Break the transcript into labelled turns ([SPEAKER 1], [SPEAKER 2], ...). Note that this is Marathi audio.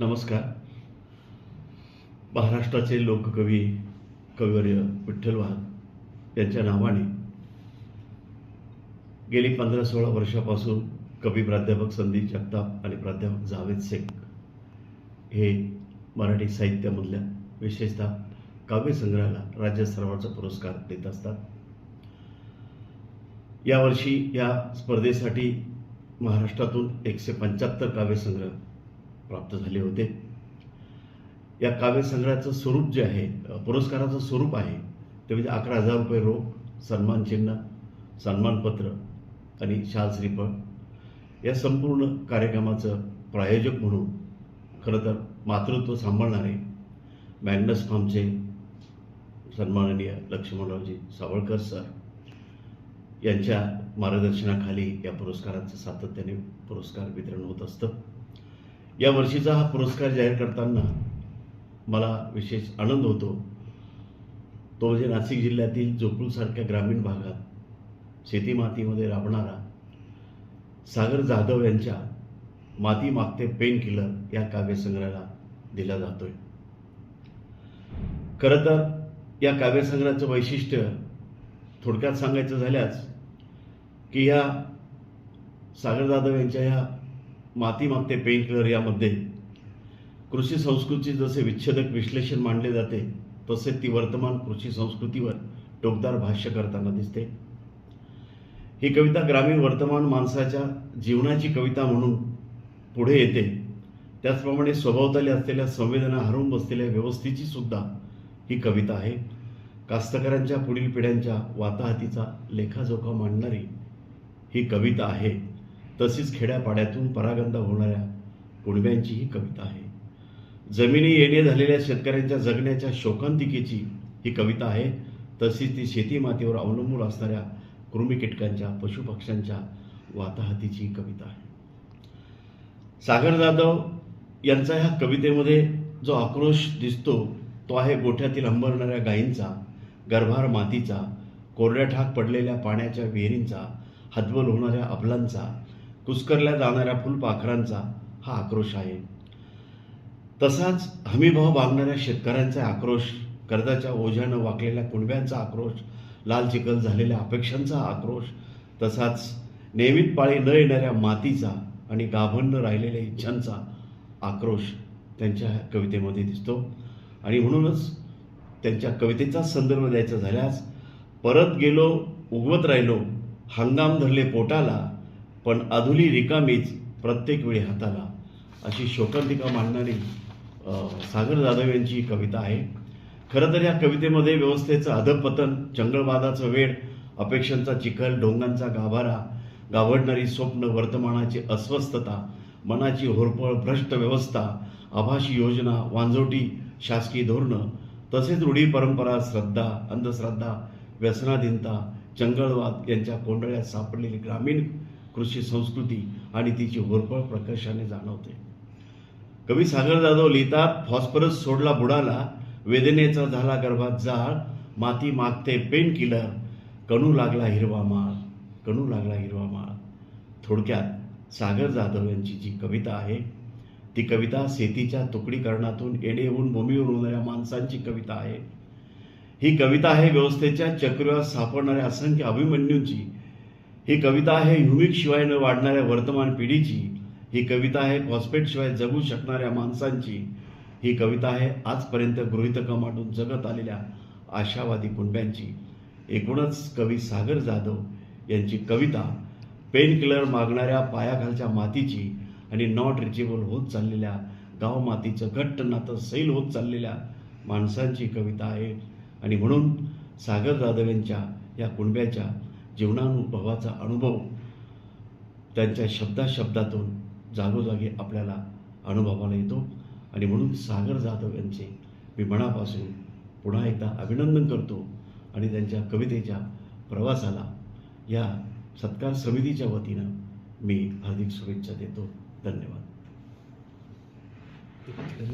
[SPEAKER 1] नमस्कार. महाराष्ट्राचे लोककवी कविवर्य विठ्ठल वाघ यांच्या नावाने गेली पंधरा सोळा वर्षापासून कवी प्राध्यापक संदीप जगताप आणि प्राध्यापक जावेद शेख हे मराठी साहित्यामधल्या विशेषतः काव्यसंग्रहाला राज्यस्तरावरचा पुरस्कार देत असतात. यावर्षी या स्पर्धेसाठी महाराष्ट्रातून एकशे पंच्याहत्तर काव्यसंग्रह प्राप्त झाले होते. या काव्यसंग्रहाचं स्वरूप जे आहे पुरस्काराचं स्वरूप आहे ते म्हणजे अकरा हजार रुपये रोख सन्मान चिन्ह सन्मानपत्र आणि शाल श्रीफळ. या संपूर्ण कार्यक्रमाचं प्रायोजक म्हणून खरं तर मातृत्व सांभाळणारे मॅग्नस फार्मचे सन्माननीय लक्ष्मणरावजी सावळकर सर यांच्या मार्गदर्शनाखाली या पुरस्काराचं सातत्याने पुरस्कार वितरण होत असतं. या वर्षीचा हा पुरस्कार जाहीर करताना मला विशेष आनंद होतो. तो म्हणजे नाशिक जिल्ह्यातील जोपूरसारख्या ग्रामीण भागात शेती मातीमध्ये राबणारा सागर जाधव यांच्या माती मागते पेन किलर या काव्यसंग्रहाला दिला जातोय. खरं तर या काव्यसंग्रहाचं वैशिष्ट्य थोडक्यात सांगायचं झाल्यास की ह्या सागर जाधव यांच्या ह्या माती मागते पेन किलर यामध्ये. कृषी संस्कृती जसे विच्छेदक विश्लेषण मांडले जाते तसे ती वर्तमान कृषी संस्कृतीवर टोकदार भाष्य करताना दिसते. ही कविता ग्रामीण वर्तमान माणसाच्या जीवनाची कविता म्हणून पुढे येते. त्याचप्रमाणे स्वभावताली असलेल्या संवेदना हरवून बसलेल्या व्यवस्थेची सुद्धा ही कविता आहे. कास्तकऱ्यांच्या पुढील पिढ्यांच्या वाताहतीचा लेखाजोखा मांडणारी ही कविता आहे. तशीच खेड्यापाड्यातून परागंदा होणाऱ्या कुणब्यांचीही कविता आहे. जमिनी येणे झालेल्या शेतकऱ्यांच्या जगण्याच्या शोकांतिकेची ही कविता आहे. तशीच ती शेती मातीवर अवलंबून असणाऱ्या कृमी कीटकांच्या पशुपक्ष्यांच्या वाताहतीची ही कविता आहे. सागर जाधव यांचा ह्या कवितेमध्ये जो आक्रोश दिसतो तो आहे गोठ्यातील हंबरणाऱ्या गायींचा गर्भार मातीचा कोरड्या ठाक पडलेल्या पाण्याच्या विहिरींचा हतबल होणाऱ्या अबलांचा कुस्करल्या जाणाऱ्या फुलपाखरांचा हा आक्रोश आहे. तसाच हमीभाव मागणाऱ्या शेतकऱ्यांचा आक्रोश कर्जाच्या ओझ्यानं वाकलेल्या कुणब्यांचा आक्रोश लाल चिखल झालेल्या अपेक्षांचा आक्रोश तसाच नियमित पाळी न येणाऱ्या मातीचा आणि गाभण न राहिलेल्या इच्छांचा आक्रोश त्यांच्या कवितेमध्ये दिसतो. आणि म्हणूनच त्यांच्या कवितेचा संदर्भ द्यायचा झाल्यास परत गेलो उगवत राहिलो हंगाम धरले पोटाला पण अधुली रिकामीच प्रत्येक वेळी हाताला अशी शोकांतिका मांडणारी सागर जाधव यांची ही कविता आहे. खरं तर या कवितेमध्ये व्यवस्थेचं अधपतन जंगलवादाचं वेळ अपेक्षांचा चिखल ढोंगांचा गाभारा गावडणारी स्वप्न वर्तमानाची अस्वस्थता मनाची होरपळ भ्रष्ट व्यवस्था आभासी योजना वांजोटी शासकीय धोरणं तसेच रूढी परंपरा श्रद्धा अंधश्रद्धा व्यसनाधीनता जंगलवाद यांच्या कोंडळ्यात सापडलेली ग्रामीण कृषी संस्कृती आणि तिची होरपळ प्रकर्षाने जाणवते. कवी सागर जाधव लिहितात फॉस्फरस सोडला बुडाला वेदनेचा झाला गर्भात जाळ माती मागते पेन किलर कणू लागला हिरवा माळ कणू लागला हिरवा माळ. थोडक्यात सागर जाधव यांची जी कविता आहे ती कविता शेतीच्या तुकडीकरणातून येणे भूमीवर होणाऱ्या माणसांची कविता आहे. ही कविता आहे व्यवस्थेच्या चक्रात सापडणाऱ्या असंख्य अभिमन्यूंची ही कविता आहे ह्युमिक शिवाय न वाढणाऱ्या वर्तमान पिढीची. ही कविता आहे कॉस्पेटशिवाय जगू शकणाऱ्या माणसांची. ही कविता आहे आजपर्यंत गृहितकं मांडून जगत आलेल्या आशावादी कुंड्यांची. एकूणच कवी सागर जाधव यांची कविता पेन किलर मागणाऱ्या पायाखालच्या मातीची आणि नॉट रिचेबल होत चाललेल्या गाव मातीचं घट्ट नातं सैल होत चाललेल्या माणसांची कविता आहे. आणि म्हणून सागर जाधव यांच्या या कुणब्याच्या जीवनानुभवाचा अनुभव त्यांच्या शब्दाशब्दातून जागोजागी आपल्याला अनुभवाला येतो. आणि म्हणून सागर जाधव यांचे मी मनापासून पुन्हा एकदा अभिनंदन करतो. आणि त्यांच्या कवितेच्या प्रवासाला या सत्कार समितीच्या वतीनं मी हार्दिक शुभेच्छा देतो. धन्यवाद.